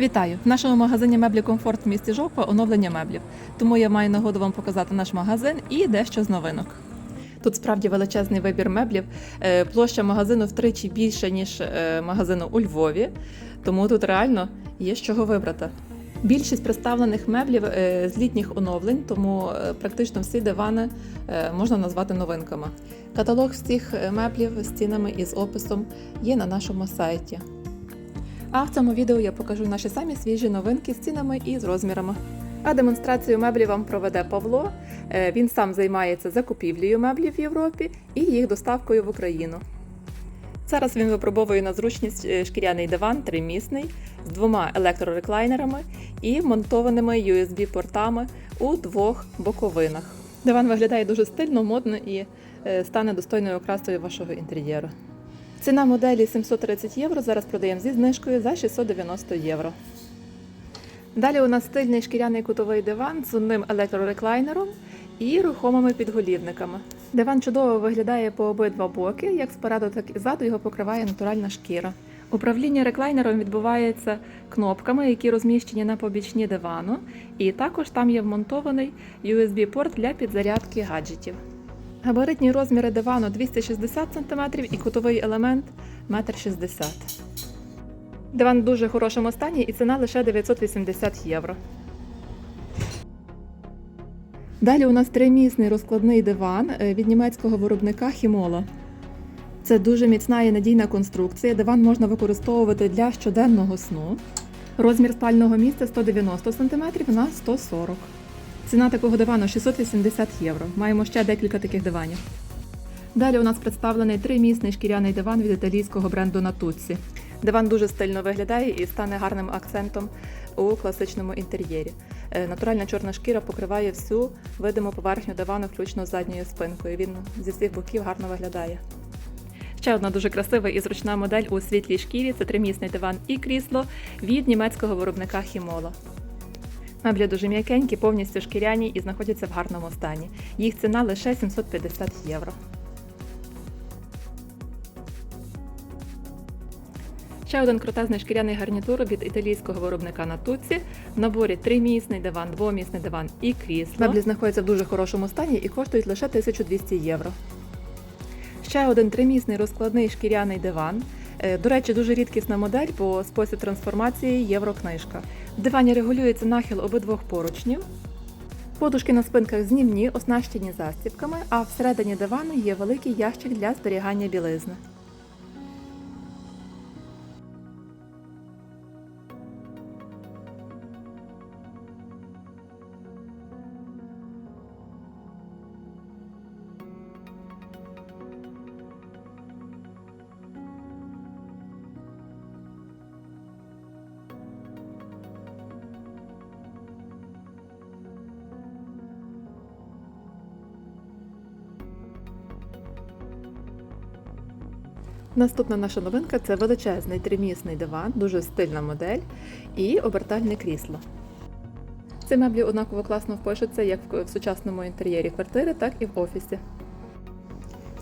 Вітаю! В нашому магазині меблі Комфорт в місті Жовква оновлення меблів. Тому я маю нагоду вам показати наш магазин і дещо з новинок. Тут справді величезний вибір меблів. Е, Площа магазину втричі більше, ніж е, магазину у Львові, тому тут реально є з чого вибрати. Більшість представлених меблів е, з літніх оновлень, тому практично всі дивани можна назвати новинками. Каталог всіх меблів з цінами і з описом є на нашому сайті. А в цьому відео я покажу наші самі свіжі новинки з цінами і з розмірами. А демонстрацію меблів вам проведе Павло. Е, Він сам займається закупівлею меблів в Європі і їх доставкою в Україну. Зараз він випробовує на зручність е, шкіряний диван тримісний з двома електрореклайнерами і монтованими USB-портами у двох боковинах. Диван виглядає дуже стильно, модно і е, стане достойною окрасою вашого інтер'єру. Ціна моделі 730 євро. Зараз продаємо зі знижкою за 690 євро. Далі у нас стильний шкіряний кутовий диван з одним електрореклайнером і рухомими підголівниками. Диван чудово виглядає по обидва боки, як спереду, так і ззаду його покриває натуральна шкіра. Управління реклайнером відбувається кнопками, які розміщені на побічні дивану, і також там є вмонтований USB-порт для підзарядки гаджетів. Габаритні розміри дивану 260 см і кутовий елемент 1,60 м. Диван в дуже хорошому стані і ціна лише 980 євро. Далі у нас тримісний розкладний диван е, від німецького виробника Хімола. Це дуже міцна і надійна конструкція. Диван можна використовувати для щоденного сну. Розмір спального місця 190 см на 140 Ціна такого дивану 680 євро. Маємо ще декілька таких диванів. Далі у нас представлений тримісний шкіряний диван від італійського бренду Natuzzi. Диван дуже стильно виглядає і стане гарним акцентом у класичному інтер'єрі. Е, Натуральна чорна шкіра покриває всю видиму поверхню дивану, включно з задньою спинкою. Він зі всіх боків гарно виглядає. Ще одна дуже красива і зручна модель у світлій шкірі це тримісний диван і крісло від німецького виробника Хімола. Меблі дуже м'якенькі, повністю шкіряні і знаходяться в гарному стані. Їх ціна лише 750 євро. Ще один крутезний шкіряний гарнітур від італійського виробника Натуці. В наборі тримісний диван, двомісний диван і крісло. Меблі знаходяться в дуже хорошому стані і коштують лише 1200 євро. Ще один тримісний розкладний шкіряний диван. Е, До речі, дуже рідкісна модель, бо спосіб трансформації єврокнижка. В дивані регулюється нахил обидвох поручнів. Подушки на спинках знімні, оснащені застібками, а всередині дивану є великий ящик для зберігання білизни. Наступна наша новинка це величезний тримісний диван, дуже стильна модель і обертальне крісло. Ці меблі однаково класно впишуться як в сучасному інтер'єрі квартири, так і в офісі.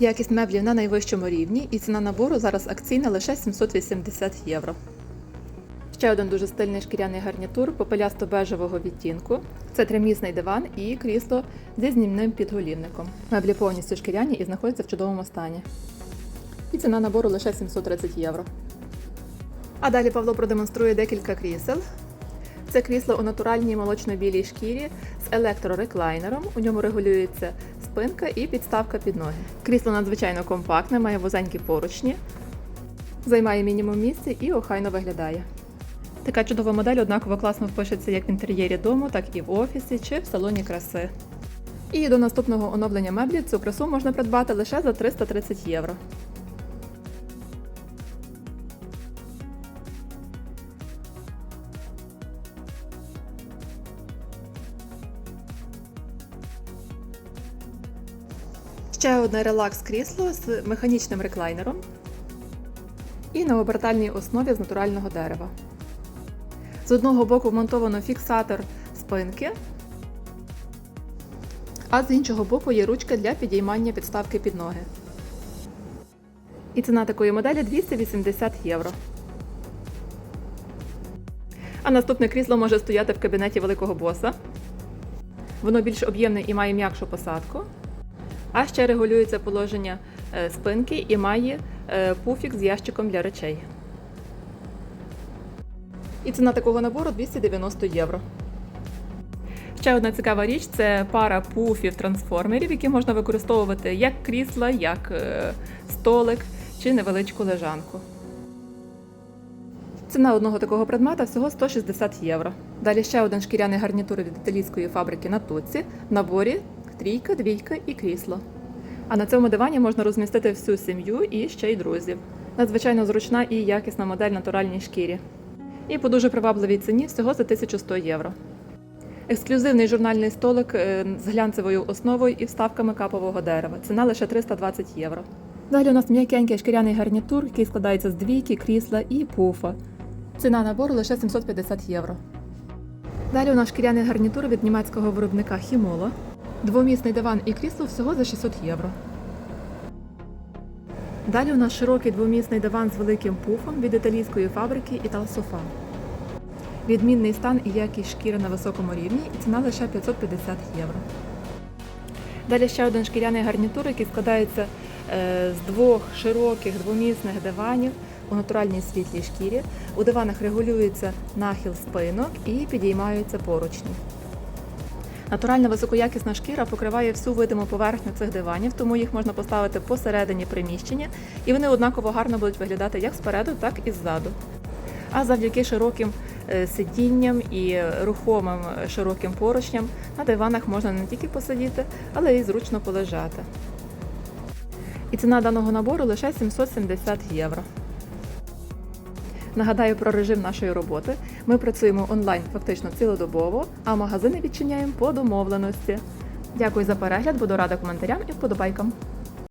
Якість меблів на найвищому рівні і ціна набору зараз акційна лише 780 євро. Ще один дуже стильний шкіряний гарнітур попелясто-бежевого відтінку. Це тримісний диван і крісло зі знімним підголівником. Меблі повністю шкіряні і знаходяться в чудовому стані. І ціна набору лише 730 євро. А далі Павло продемонструє декілька крісел. Це крісло у натуральній молочно-білій шкірі з електрореклайнером. У ньому регулюється спинка і підставка під ноги. Крісло надзвичайно компактне, має вузенькі поручні, займає мінімум місця і охайно виглядає. Така чудова модель однаково класно впишеться як в інтер'єрі дому, так і в офісі чи в салоні краси. І до наступного оновлення меблі цю красу можна придбати лише за 330 євро. Ще одне релакс-крісло з механічним реклайнером і на обертальній основі з натурального дерева. З одного боку вмонтовано фіксатор спинки, а з іншого боку є ручка для підіймання підставки під ноги. І ціна такої моделі 280 євро. А наступне крісло може стояти в кабінеті великого боса. Воно більш об'ємне і має м'якшу посадку. А ще регулюється положення е, спинки і має е, пуфік з ящиком для речей. І ціна такого набору 290 євро. Ще одна цікава річ це пара пуфів трансформерів, які можна використовувати як крісла, як е, столик чи невеличку лежанку. Ціна одного такого предмета всього 160 євро. Далі ще один шкіряний гарнітур від італійської фабрики на туці. В наборі трійка, двійка і крісло. А на цьому дивані можна розмістити всю сім'ю і ще й друзів. Надзвичайно зручна і якісна модель натуральній шкірі. І по дуже привабливій ціні всього за 1100 євро. Ексклюзивний журнальний столик е, з глянцевою основою і вставками капового дерева. Ціна лише 320 євро. Далі у нас м'якенький шкіряний гарнітур, який складається з двійки, крісла і пуфа. Ціна набору лише 750 євро. Далі у нас шкіряний гарнітур від німецького виробника Хімоло. Двомісний диван і крісло всього за 600 євро. Далі у нас широкий двомісний диван з великим пуфом від італійської фабрики Італсофа. Відмінний стан і якість шкіри на високому рівні і ціна лише 550 євро. Далі ще один шкіряний гарнітур, який складається е, з двох широких двомісних диванів у натуральній світлій шкірі. У диванах регулюється нахил спинок і підіймаються поручні. Натуральна високоякісна шкіра покриває всю видиму поверхню цих диванів, тому їх можна поставити посередині приміщення, і вони однаково гарно будуть виглядати як спереду, так і ззаду. А завдяки широким е, сидінням і рухомим е, широким поручням на диванах можна не тільки посидіти, але й зручно полежати. І ціна даного набору лише 770 євро. Нагадаю про режим нашої роботи. Ми працюємо онлайн фактично цілодобово, а магазини відчиняємо по домовленості. Дякую за перегляд, буду рада коментарям і вподобайкам.